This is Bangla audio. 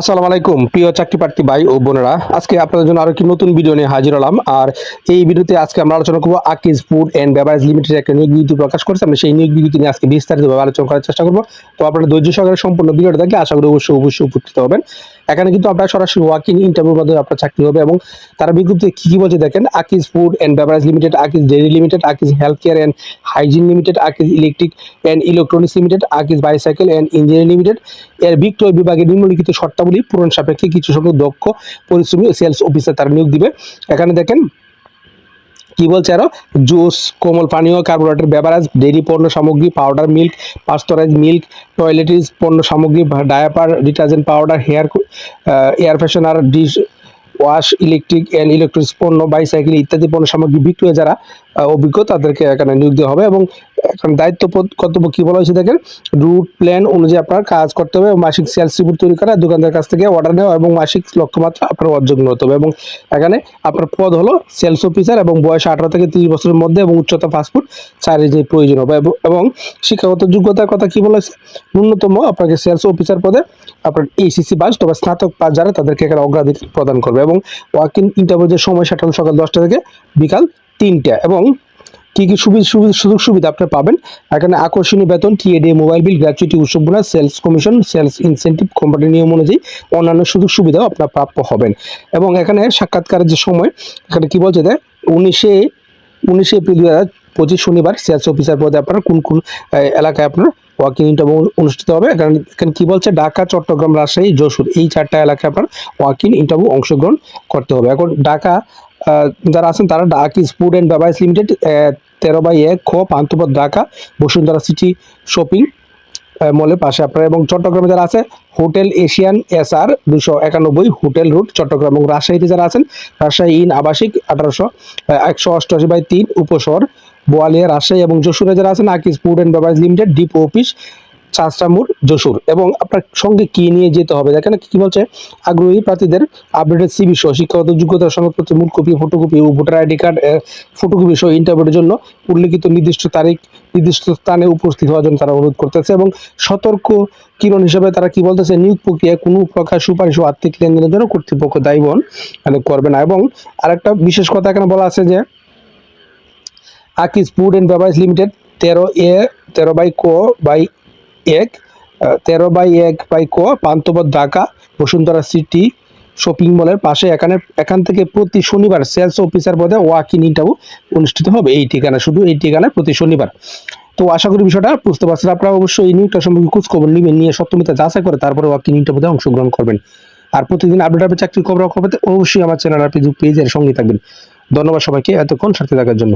আসসালামু আলাইকুম, প্রিয় চাকরি প্রার্থী ভাই ও বোনেরা। আজকে আপনাদের জন্য আরও একটি নতুন ভিডিও নিয়ে হাজির হলাম। আর এই ভিডিওতে আজকে আমরা আলোচনা করব Akij food and beverage limited একটা নিয়োগ বিজ্ঞপ্তি প্রকাশ করেছে। আমরা সেই নিয়োগ বিজ্ঞপ্তি নিয়ে আজকে বিস্তারিতভাবে আলোচনা করার চেষ্টা করব। তো আপনারা ধৈর্য সহকারে সম্পূর্ণ ভিডিওটা দেখলে আশা করি অবশ্যই অবশ্যই উপকৃত হবেন। এখানে কিন্তু আপনার সরাসরি ওয়াকিং ইন্টারভিউর মাধ্যমে আপনার চাকরি হবে এবং তারা বিজ্ঞপ্তি কি কি বলছে দেখেন Akij food and beverage limited Akij dairy limited Akij health care and hygiene limited Akij electric and electronics limited Akij bicycle and engineering limited এর বিক্রয় বিভাগে নিম্নলিখিত শর্তাবলী পূরণ সাপেক্ষে কিছু সংখ্যক দক্ষ পরিশ্রমী সেলস অফিসার তারা নিয়োগ দিবে। এখানে দেখেন কি বলছে আরও? জুস, কোমল পানীয়, কার্বোহাইড্রেট বেভারেজ ডেইরি পণ্য সামগ্রী powder milk pasteurize milk toiletries পণ্য সামগ্রী diaper detergent powder hair air freshener dish wash electric and electronics পণ্য বাইসাইকেল ইত্যাদি পণ্য সামগ্রী বিক্রয় যারা অভিজ্ঞ তাদেরকে এখানে নিয়োগ দেওয়া হবে এবং এখন দায়িত্ব কর্তব্য কি বলা হয়েছে দেখেন? রুট প্ল্যান অনুযায়ী আপনার কাজ করতে হবে মাসিক সেলস রিপোর্ট তৈরি করা দোকানদার কাছ থেকে অর্ডার নেওয়া এবং মাসিক লক্ষ্যমাত্রা আপনার অর্জন হতে হবে এবং এখানে আপনার পদ হলো সেলস অফিসার এবং বয়স আঠারো থেকে তিরিশ বছরের মধ্যে এবং উচ্চতা পাসপোর্ট চার চারিজের প্রয়োজন হবে এবং- শিক্ষাগত যোগ্যতার কথা কি বলেছে ন্যূনতম আপনাকে সেলস অফিসার পদে আপনার এইসিসি পাস তবে স্নাতক পাস যারা তাদেরকে এখানে অগ্রাধিকার প্রদান করবে এবং ওয়াকিং ইন্টারভিউ যে সময় সেটা হলো সকাল দশটা থেকে বিকাল তিনটা। এবং কি কি সুবিধা সুযোগ সুবিধা আপনি পাবেন? এখানে আকর্ষণীয় বেতন টিএডি মোবাইল বিল গ্র্যাচুইটি উৎসব bonus sales commission sales incentive কোম্পানির নিয়ম অনুযায়ী অন্যান্য সুযোগ সুবিধাও আপনার প্রাপ্য হবেন। এবং এখানে সাক্ষাৎকারের যে সময়, এখানে কি বলছে যে উনিশে উনিশে এপ্রিল দু হাজার পঁচিশ শনিবার সেলস অফিসার পদে আপনার কোন কোন এলাকায় আপনার ওয়াকিং ইন্টারভিউ অনুষ্ঠিত হবে? এখানে এখানে কী বলছে? ঢাকা, চট্টগ্রাম, রাজশাহী, যশোর, এই চারটা এলাকায় আপনার ওয়াকিং ইন্টারভিউ অংশগ্রহণ করতে হবে। এখন ঢাকা যারা আছেন তারা ডাকিস ফুড অ্যান্ড বেভারেজ লিমিটেড তেরো বাই এক খো পান্থপথ ঢাকা, বসুন্ধরা সিটি শপিং মলের পাশে আপনার। এবং চট্টগ্রামে যারা আছে, হোটেল এশিয়ান এস আর দুশো একানব্বই হোটেল রুট, চট্টগ্রাম এবং রাজশাহীতে যারা আছেন, রাজশাহী ইন আবাসিক আঠারোশো একশো অষ্টআশি বাই তিন উপশহর বোয়ালিয়া, রাজশাহী এবং যশোরে যারা আছেন, Akij food and beverage limited, depot office চাষরামুর Jessore এবং আপনার সঙ্গে কি নিয়ে যেতে হবে? দেখেন কি বলছে, আগ্রহী প্রার্থীদের আপডেটেড সিবি সহ শিক্ষাগত যোগ্যতা সনদপত্রের মূল কপি ফটোকপি ও ভোটার আইডি কার্ড ফটোকপি সহ ইন্টারভিউর জন্য উল্লেখিত নির্দিষ্ট তারিখ, নির্দিষ্ট স্থানে উপস্থিত হওয়ার জন্য তারা অনুরোধ করতেছে এবং সতর্ক কিরণ হিসেবে তারা কি বলতেছে, নিয়োগ প্রক্রিয়ায় কোনো প্রকার সুপারিশ ও আর্থিক লেনদেনের জন্য কর্তৃপক্ষ দায়ী মানে করবে না। এবং আরেকটা বিশেষ কথা এখানে বলা আছে যে আকিস ফুড অ্যান্ড বেভারেজ লিমিটেড, তেরো এ, তেরো বাই ক বাই এক তেরো বাই এক বাই ক, পান্থপথ ঢাকা, বসুন্ধরা সিটি শপিং মলের পাশে। এখানে, এখান থেকে প্রতি শনিবার সেলস অফিসার পদে ওয়াক ইন ইন্টারভিউ অনুষ্ঠিত হবে। এই ঠিকানা শুধু এই ঠিকানায় প্রতি শনিবার। তো আশা করি বিষয়টা বুঝতে পারছেন। আপনারা অবশ্যই এই নিয়োগটা সম্পর্কে খোঁজ খবর নেবেন, নিয়ে সত্যমিতা যাচাই করে তারপরে ওয়াক ইন ইন্টারভিউতে অংশগ্রহণ করবেন। আর প্রতিদিন আপডেট আপডেট চাকরি খবর খবর পেতে অবশ্যই আমার চ্যানেল আর ফেসবুক পেজের সঙ্গে থাকবেন। ধন্যবাদ সবাইকে। এতক্ষণ সাথে থাকার জন্য।